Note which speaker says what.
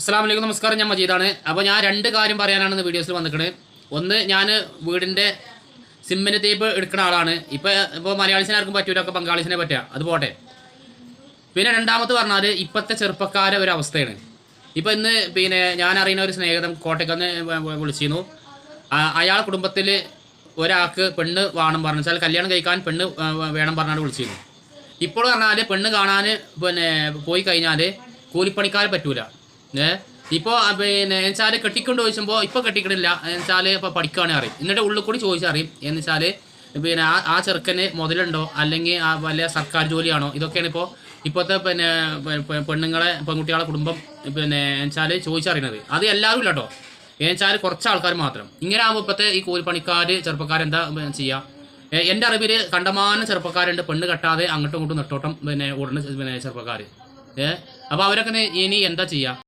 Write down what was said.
Speaker 1: അസ്സാം വലൈക്കും നമസ്കാരം. ഞാൻ മജീദാണ്. അപ്പോൾ ഞാൻ രണ്ട് കാര്യം പറയാനാണ് വീഡിയോസിൽ വന്നിരിക്കുന്നത് ഒന്ന് ഞാൻ വീടിന്റെ സിമ്മിന് തേപ്പ് എടുക്കുന്ന ആളാണ്. ഇപ്പോൾ ഇപ്പോൾ മലയാളിസിനെ ആർക്കും പറ്റൂല ഒക്കെ ബംഗാളീസിനെ പറ്റുക അത് പോട്ടെ. പിന്നെ രണ്ടാമത് പറഞ്ഞാൽ ഇപ്പോഴത്തെ ചെറുപ്പക്കാരെ ഒരു അവസ്ഥയാണ്. ഇപ്പോൾ ഇന്ന് പിന്നെ ഞാൻ അറിയുന്ന ഒരു സ്നേഹിതം കോട്ടയ്ക്കന്ന് വിളിച്ചിരുന്നു. അയാൾ കുടുംബത്തിൽ ഒരാൾക്ക് പെണ്ണ് വേണം പറഞ്ഞു വെച്ചാൽ കല്യാണം കഴിക്കാൻ പെണ്ണ് വേണം പറഞ്ഞാണ് വിളിച്ചിരുന്നു ഇപ്പോൾ പറഞ്ഞാൽ പെണ്ണ് കാണാൻ പിന്നെ പോയി കഴിഞ്ഞാൽ കൂലിപ്പണിക്കാരെ പറ്റൂല. ഏ? ഇപ്പോൾ പിന്നെ എന്നുവെച്ചാൽ കെട്ടിക്കൊണ്ട് ചോദിച്ചപ്പോൾ ഇപ്പോൾ കെട്ടിക്കണില്ല. എന്നുവെച്ചാൽ ഇപ്പോൾ പഠിക്കുകയാണെങ്കിൽ അറിയും എന്നിട്ട് ഉള്ളിൽ കൂടി ചോദിച്ചറിയും എന്ന് വെച്ചാൽ പിന്നെ ആ ആ ചെറുക്കന് മുതലുണ്ടോ? അല്ലെങ്കിൽ ആ വല്ല സർക്കാർ ജോലിയാണോ? ഇതൊക്കെയാണ് ഇപ്പോൾ ഇപ്പോഴത്തെ പിന്നെ പെണ്ണുങ്ങളെ പെൺകുട്ടികളെ കുടുംബം പിന്നെ വെച്ചാൽ ചോദിച്ചറിയണത് അത് എല്ലാവരും ഇല്ല കേട്ടോ എന്നുവെച്ചാൽ കുറച്ച് ആൾക്കാർ മാത്രം. ഇങ്ങനെ ആകുമ്പോൾ ഇപ്പോഴത്തെ ഈ കൂലിപ്പണിക്കാർ ചെറുപ്പക്കാരെന്താ ചെയ്യുക എന്റെ അറിവിൽ കണ്ടമാനം ചെറുപ്പക്കാരുണ്ട്. പെണ്ണ് കെട്ടാതെ അങ്ങോട്ടും ഇങ്ങോട്ടും നെട്ടോട്ടം പിന്നെ ഉടനെ പിന്നെ ചെറുപ്പക്കാർ ഏഹ് അപ്പോൾ അവരൊക്കെ ഇനി എന്താ ചെയ്യുക